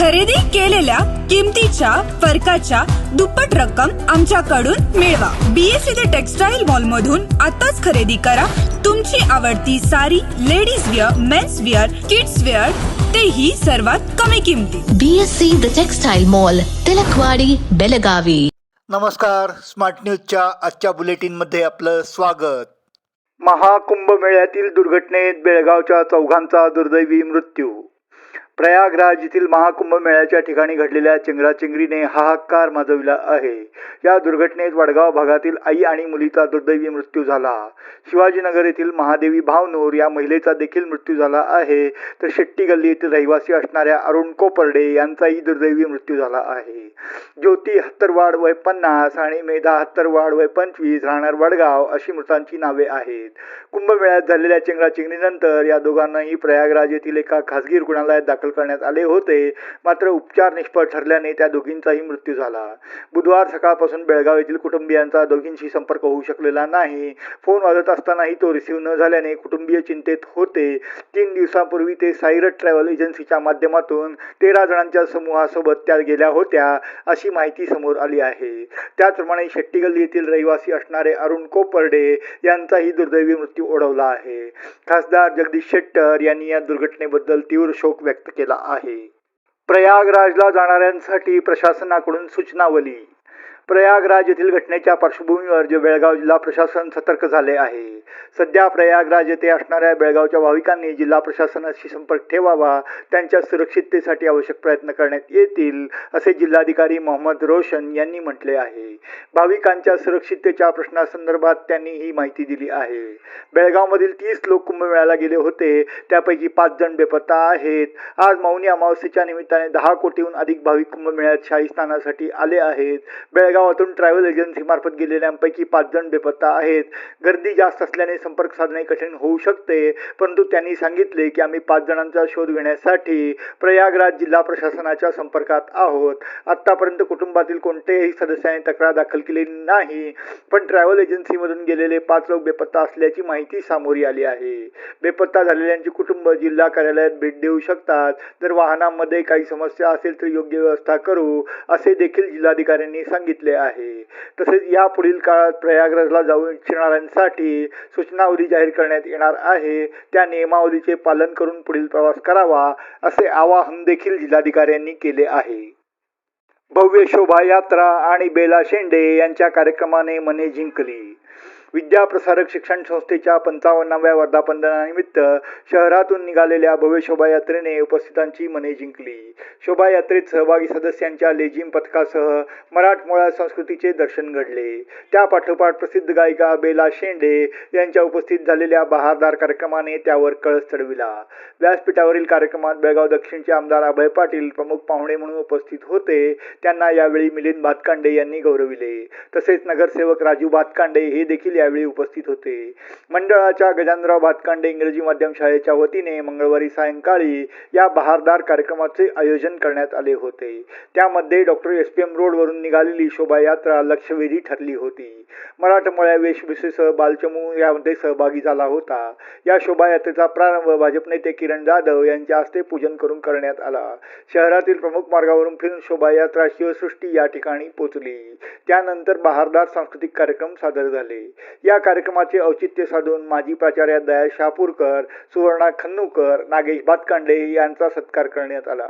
खरेदी केलेल्या किमतीच्या फरकाच्या दुप्पट रक्कम आमच्याकडून मिळवा. बीएससी द टेक्सटाईल मॉल मधून आताच खरेदी करा. तुमची आवडती sari ladies wear men's wear kids wear तेही सर्वात कमी किमतीत. BSC the textile mall Tilakwadi Belagavi नमस्कार. स्मार्ट न्यूजच्या आजच्या बुलेटिनमध्ये आपलं स्वागत. महाकुंभमेळ्यातील दुर्घटनेत बेळगावच्या चौघांचा दुर्दैवी मृत्यू. प्रयागराज येथील महाकुंभ मेळ्याच्या ठिकाणी घडलेल्या चिंगराचिंगरीने हाहाकार माजविला आहे. या दुर्घटनेत वडगाव भागातील आई आणि मुलीचा दुर्दैवी मृत्यू झाला. शिवाजीनगर येथील महादेवी भावनूर या महिलेचा देखील मृत्यू झाला आहे. तर शेट्टी गल्ली येथील रहिवासी असणाऱ्या अरुण कोपर्डे यांचाही दुर्दैवी मृत्यू झाला आहे. ज्योती हत्तरवाड वय पन्नास आणि मेधा हत्तरवाड वय पंचवीस राहणार वडगाव अशी मृतांची नावे आहेत. कुंभमेळ्यात झालेल्या चिंगराचिंगरीनंतर या दोघांनाही प्रयागराज येथील एका खासगी रुग्णालयात दाखल करण्यात आले होते. मात्र उपचार निष्फळ ठरल्याने त्या दोघींचाही मृत्यू झाला. बुधवार सकाळपासून बेळगाव येथील कुटुंबियांचा दोघींशी संपर्क होऊ शकलेला नाही. फोन वाजत असतानाही तो रिसीव्ह न झाल्याने कुटुंबीय चिंतेत होते. तीन दिवसांपूर्वी ते सायरट ट्रॅव्हल एजन्सीच्या माध्यमातून तेरा जणांच्या समूहासोबत त्या गेल्या होत्या अशी माहिती समोर आली आहे. त्याचप्रमाणे शेट्टीगल्ली येथील रहिवासी असणारे अरुण कोपर्डे यांचाही दुर्दैवी मृत्यू ओढवला आहे. खासदार जगदीश शेट्टर यांनी या दुर्घटनेबद्दल तीव्र शोक व्यक्त केला. आहे. प्रयागराजला जाणाऱ्यांसाठी प्रशासनाकडून सूचनावली. प्रयागराज येथील घटनेच्या पार्श्वभूमीवर जे बेळगाव जिल्हा प्रशासन सतर्क झाले आहे. सध्या प्रयागराज येथे असणाऱ्या बेळगावच्या भाविकांनी जिल्हा प्रशासनाशी संपर्क ठेवावा त्यांच्या सुरक्षिततेसाठी आवश्यक प्रयत्न करण्यात येतील असे जिल्हाधिकारी मोहम्मद रोशन यांनी म्हटले आहे. भाविकांच्या सुरक्षिततेच्या प्रश्नासंदर्भात त्यांनी ही माहिती दिली आहे. बेळगावमधील तीस लोक कुंभमेळ्याला गेले होते. त्यापैकी पाच जण बेपत्ता आहेत. आज मौनी अमावस्येच्या निमित्ताने दहा कोटीहून अधिक भाविक कुंभमेळ्यात शाही स्नानासाठी आले आहेत. बेळगाव गावातून ट्रॅव्हल एजन्सीमार्फत गेलेल्यांपैकी पाच जण बेपत्ता आहेत. गर्दी जास्त असल्याने संपर्क साधणे कठीण होऊ शकते. परंतु त्यांनी सांगितले की आम्ही पाच जणांचा शोध घेण्यासाठी प्रयागराज जिल्हा प्रशासनाच्या संपर्कात आहोत. आतापर्यंत कुटुंबातील कोणत्याही सदस्याने तक्रार दाखल केलेली नाही. पण ट्रॅव्हल एजन्सीमधून गेलेले पाच लोक बेपत्ता असल्याची माहिती सामोरी आली आहे. बेपत्ता झालेल्यांची कुटुंब जिल्हा कार्यालयात भेट देऊ शकतात. जर वाहनामध्ये काही समस्या असेल तर योग्य व्यवस्था करू असे देखील जिल्हाधिकाऱ्यांनी सांगितले. आहे. तसेच यापुढील काळात प्रयागराजला जाऊ इच्छिणाऱ्यांसाठी सूचनावली जाहीर करण्यात येणार आहे. त्या नियमावलीचे पालन करून पुढील प्रवास करावा असे आवाहन देखील जिल्हाधिकाऱ्यांनी केले आहे. भव्य शोभायात्रा आणि बेला शेंडे यांच्या कार्यक्रमाने मने जिंकली. विद्याप्रसारक शिक्षण संस्थेच्या पंचावन्नाव्या वर्धापनदिनानिमित्त शहरातून निघालेल्या भव्य शोभायात्रेने उपस्थितांची मने जिंकली. शोभायात्रेत सहभागी सदस्यांच्या लेझिम पथकासह मराठमोळा संस्कृतीचे दर्शन घडले. त्या पाठोपाठ प्रसिद्ध गायिका बेला शेंडे यांच्या उपस्थित झालेल्या बहारदार कार्यक्रमाने त्यावर कळस चढविला. व्यासपीठावरील कार्यक्रमात बेळगाव दक्षिणचे आमदार अभय पाटील प्रमुख पाहुणे म्हणून उपस्थित होते. त्यांना यावेळी मिलिंद भातकांडे यांनी गौरविले. तसेच नगरसेवक राजू भातकांडे हे देखील यावेळी उपस्थित होते. मंडळाच्या गजानराव भातकांडे इंग्रजी माध्यम शाळेच्या वतीने मंगळवारी सायंकाळी या बहारदार कार्यक्रमाचे आयोजन करण्यात आले होते. त्यामध्ये डॉक्टर एस पी एम रोडवरून निघालेली शोभायात्रा लक्षवेधी ठरली होती. मराठमोळ्या वेशभूषेसह बालचमू यामध्ये सहभागी झाला होता. या शोभायात्रेचा प्रारंभ भाजप नेते किरण जाधव यांच्या हस्ते पूजन करून करण्यात आला. शहरातील प्रमुख मार्गावरून फिरून शोभायात्रा शिवसृष्टी या ठिकाणी पोहोचली त्यानंतर बहारदार सांस्कृतिक कार्यक्रम सादर झाले. या कार्यक्रमाचे औचित्य साधून माजी प्राचार्य दया शापूरकर सुवर्णा खन्नूकर नागेश भातकांडे यांचा सत्कार करण्यात आला.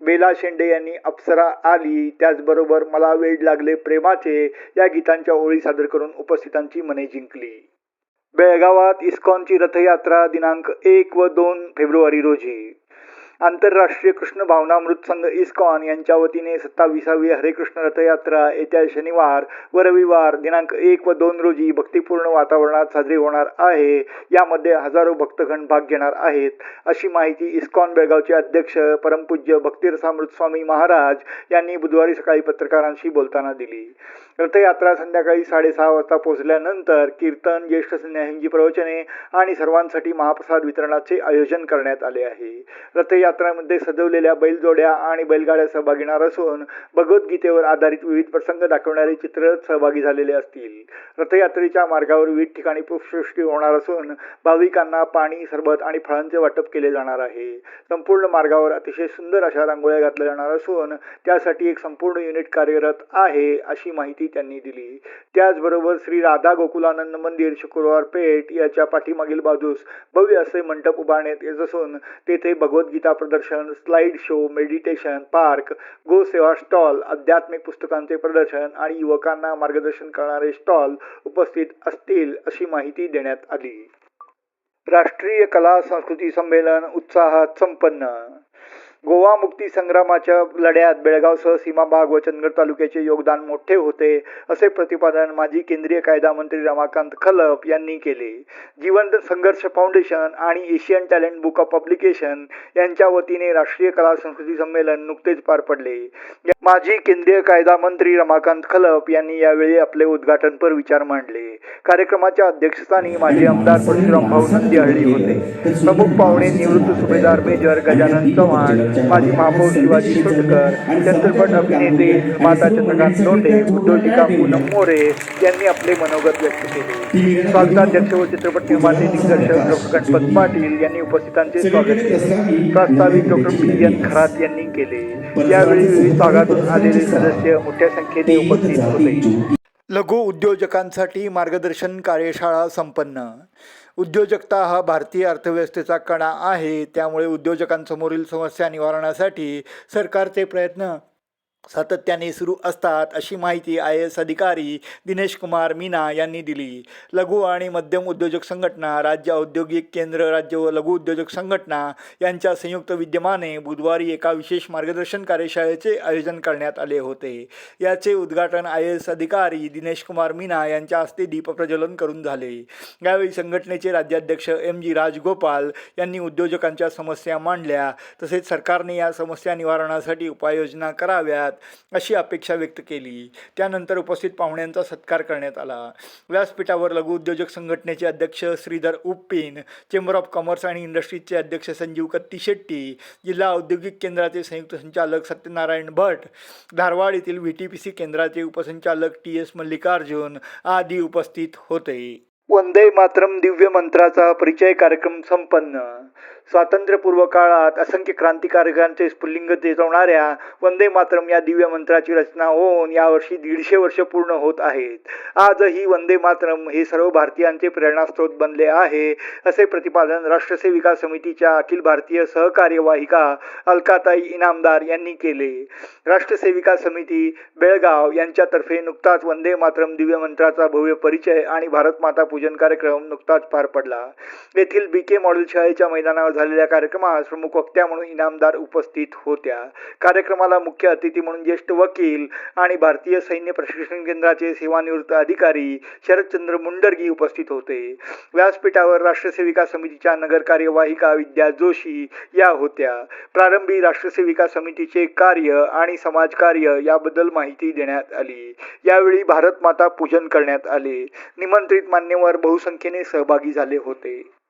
बेला शेंडे यांनी अप्सरा आली. त्याचबरोबर मला वेळ लागले प्रेमाचे या गीतांच्या ओळी सादर करून उपस्थितांची मने जिंकली. बेळगावात इस्कॉनची रथयात्रा दिनांक एक व दोन फेब्रुवारी रोजी. आंतरराष्ट्रीय कृष्ण भावनामृत संघ इस्कॉन यांच्या वतीने सत्ताविसावी हरेकृष्ण रथयात्रा येत्या शनिवार व रविवार दिनांक एक व दोन रोजी भक्तिपूर्ण वातावरणात साजरी होणार आहे. यामध्ये हजारो भक्तगण भाग घेणार आहेत. अशी माहिती इस्कॉन बेळगावचे अध्यक्ष परमपूज्य भक्तिरसामृत स्वामी महाराज यांनी बुधवारी सकाळी पत्रकारांशी बोलताना दिली. रथयात्रा संध्याकाळी साडेसहा वाजता पोहोचल्यानंतर कीर्तन ज्येष्ठ स्नेहंजी प्रवचने आणि सर्वांसाठी महाप्रसाद वितरणाचे आयोजन करण्यात आले आहे. रथयात्रामध्ये सजवलेल्या बैलजोड्या आणि बैलगाड्या सहभागी घेणार असून भगवद्गीतेवर आधारित विविध प्रसंग दाखवणारे चित्र सहभागी झालेले असतील. रथयात्रेच्या मार्गावर विविध ठिकाणी पुष्पवृष्टी होणार असून भाविकांना पाणी सरबत आणि फळांचे वाटप केले जाणार आहे. संपूर्ण मार्गावर अतिशय सुंदर अशा रांगोळ्या घातल्या जाणार असून त्यासाठी एक संपूर्ण युनिट कार्यरत आहे अशी माहिती त्यांनी दिली. त्याचबरोबर श्री राधा गोकुलानंद मंदिर शुक्रवार पेठ याच्या पाठीमागील बाजूस भव्य असे मंडप उभारण्यात येत असून तेथे भगवद्गीता प्रदर्शन स्लाइड शो मेडिटेशन पार्क गोसेवा स्टॉल आध्यात्मिक पुस्तकांचे प्रदर्शन आणि युवकांना मार्गदर्शन करणारे स्टॉल उपस्थित असतील अशी माहिती देण्यात आली. राष्ट्रीय कला संस्कृती संमेलन उत्साहात संपन्न. गोवा मुक्ती संग्रामाच्या लढ्यात बेळगावसह सीमाभाग व चंदगड तालुक्याचे योगदान मोठे होते असे प्रतिपादन माजी केंद्रीय कायदा मंत्री रमाकांत खलप यांनी केले. जीवंत संघर्ष फाउंडेशन आणि Asian talent book of publication यांच्या वतीने राष्ट्रीय कला संस्कृती संमेलन नुकतेच पार पडले. माजी केंद्रीय कायदा मंत्री रमाकांत खलप यांनी यावेळी आपले उद्घाटनपर विचार मांडले. कार्यक्रमाच्या अध्यक्षस्थानी माजी आमदार परशुराम भाऊ नंदिहळ्ळी होते. प्रमुख पाहुणे निवृत्त सुभेदार मेजर गजानन चव्हाण माजी महापौर शिवाजी सुटकर चित्रपट अभिनेते माता चंद्रकांत लोंढे उद्योजिका पूनम मोरे यांनी आपले मनोगत व्यक्त केले. स्वागताध्यक्ष व चित्रपट निर्माते दिग्दर्शक डॉक्टर गणपत पाटील यांनी उपस्थितांचे स्वागत केले. प्रास्ताविक डॉक्टर पी एन. खरात यांनी केले. यावेळी विविध भागातून आलेले सदस्य मोठ्या संख्येने उपस्थित होते. लघु उद्योजकांसाठी मार्गदर्शन कार्यशाळा संपन्न. उद्योजकता हा भारतीय अर्थव्यवस्थेचा कणा आहे. त्यामुळे उद्योजकांसमोरील समस्या निवारणासाठी सरकारचे प्रयत्न सातत्याने सुरू असतात अशी माहिती आय एस अधिकारी दिनेश कुमार मीना यांनी दिली. लघु आणि मध्यम उद्योजक संघटना राज्य औद्योगिक केंद्र राज्य व लघु उद्योजक संघटना यांच्या संयुक्त विद्यमाने बुधवारी एका विशेष मार्गदर्शन कार्यशाळेचे आयोजन करण्यात आले होते. याचे उद्घाटन आय एस अधिकारी दिनेश कुमार मीना यांच्या हस्ते दीपप्रज्वलन करून झाले. यावेळी संघटनेचे राज्याध्यक्ष एम जी राजगोपाल यांनी उद्योजकांच्या समस्या मांडल्या तसेच सरकारने या समस्या निवारणासाठी उपाययोजना कराव्यात अशी अपेक्षा व्यक्त केली. त्यानंतर उपस्थित पाहुण्यांचा सत्कार करण्यात आला. व्यासपीठावर लघु उद्योजक संघटनेचे अध्यक्ष Shridhar Uppin chamber of commerce आणि इंडस्ट्रीजचे अध्यक्ष संजीव कत्ती शेट्टी जिल्हा औद्योगिक केंद्राचे संयुक्त संचालक सत्यनारायण भट धारवाड येथील व्ही टी पी सी केंद्राचे उपसंचालक टी एस मल्लिकार्जुन आदी उपस्थित होते. वंदे मातरम दिव्य मंत्राचा परिचय कार्यक्रम संपन्न. स्वातंत्र्यपूर्व काळात असंख्य क्रांतिकारकांचे स्फुल्लिंग तेजवणाऱ्या वंदे मातरम या दिव्य मंत्राची रचना होऊन यावर्षी दीडशे वर्ष पूर्ण होत आहेत. आजही वंदे मातरम हे सर्व भारतीयांचे प्रेरणास्त्रोत बनले आहे असे प्रतिपादन राष्ट्रसेविका समितीच्या अखिल भारतीय सहकार्यवाहिका अलकाताई इनामदार यांनी केले. राष्ट्रसेविका समिती बेळगाव यांच्यातर्फे नुकताच वंदे मातरम दिव्य मंत्राचा भव्य परिचय आणि भारत माता पूजन कार्यक्रम नुकताच पार पडला. येथील बी के मॉडेल शाळेच्या मैदानावर झालेल्या कार्यक्रमास प्रमुख वक्त्या म्हणून इनामदार उपस्थित होत्या. कार्यक्रमाला मुख्य अतिथी म्हणून ज्येष्ठ वकील आणि भारतीय सैन्य प्रशिक्षण केंद्राचे सेवानिवृत्त अधिकारी शरदचंद्र मुंडरगी उपस्थित होते. व्यासपीठावर राष्ट्रसेविका समितीच्या नगर कार्यवाहिका विद्या जोशी या होत्या. प्रारंभी राष्ट्रसेविका समितीचे कार्य आणि समाजकार्य याबद्दल माहिती देण्यात आली. यावेळी भारत माता पूजन करण्यात आले. निमंत्रित मान्यवर बहुसंख्येने सहभागी झाले होते.